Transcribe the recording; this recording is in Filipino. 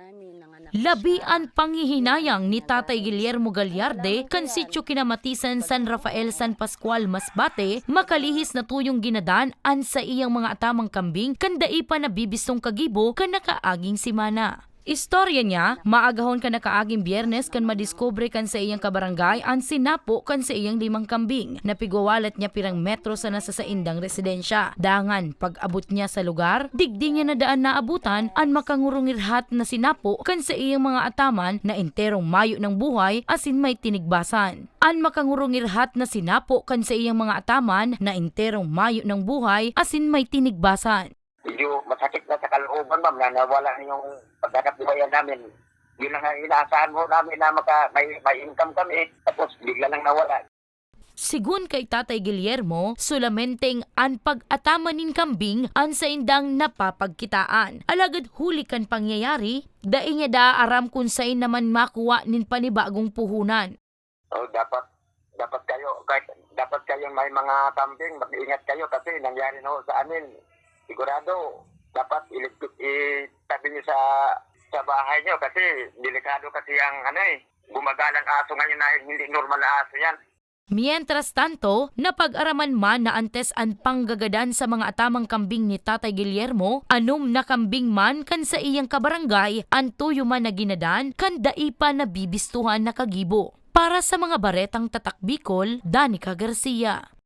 namin, nanganak Labian panghihinayang ni Tatay Guillermo Gallarde kan sityo kinamatisan San Rafael San Pascual Masbate makalihis na tuyong ginadan an sa iyang mga atamang kambing kan daipa na bibistong kagibo kan nakaaging simana. Istorya niya, maagahon ka nakaaging biyernes kan madiskubre kan sa iyang kabarangay ang sinapo kan sa iyang limang kambing. Napigwawalat niya pirang metro sa nasa sa indang residensya. Dangan, pag abot niya sa lugar, digdi niya na daan na abutan ang makangurungirhat na sinapo kan sa iyang mga ataman na enterong mayo ng buhay asin may tinigbasan. Ang makangurungirhat na sinapo kan sa iyang mga ataman na enterong mayo ng buhay asin may tinigbasan. Masakit na sa kalooban, ma'am, na nawala yung pagkakabuhayan namin. Yun ang inaasahan mo namin na maka, may, may income kami, tapos bigla lang nawala. Sigun kay Tatay Guillermo, sulamenteng an pag-atamanin kambing an sa indang napapagkitaan. Alagad huli kan pangyayari, daing niya da aram kung sain naman makuha nin panibagong puhunan. So, dapat, dapat kayo, kahit, dapat kayong may mga kambing, mag-iingat kayo kasi nangyari na sa amin. Sigurado, dapat iligpit, itabi niyo sa sa bahay niyo kasi delikado kasi ang ano eh, gumagalang aso ngayon na hindi normal na aso yan. Mientras tanto, napag-araman man na antes ang panggagadan sa mga atamang kambing ni Tatay Guillermo, anom na kambing man kan sa iyang kabarangay, ang tuyo man na ginadan, kan daipa na bibistuhan na kagibo. Para sa mga baretang tatak Bicol, Danica Garcia.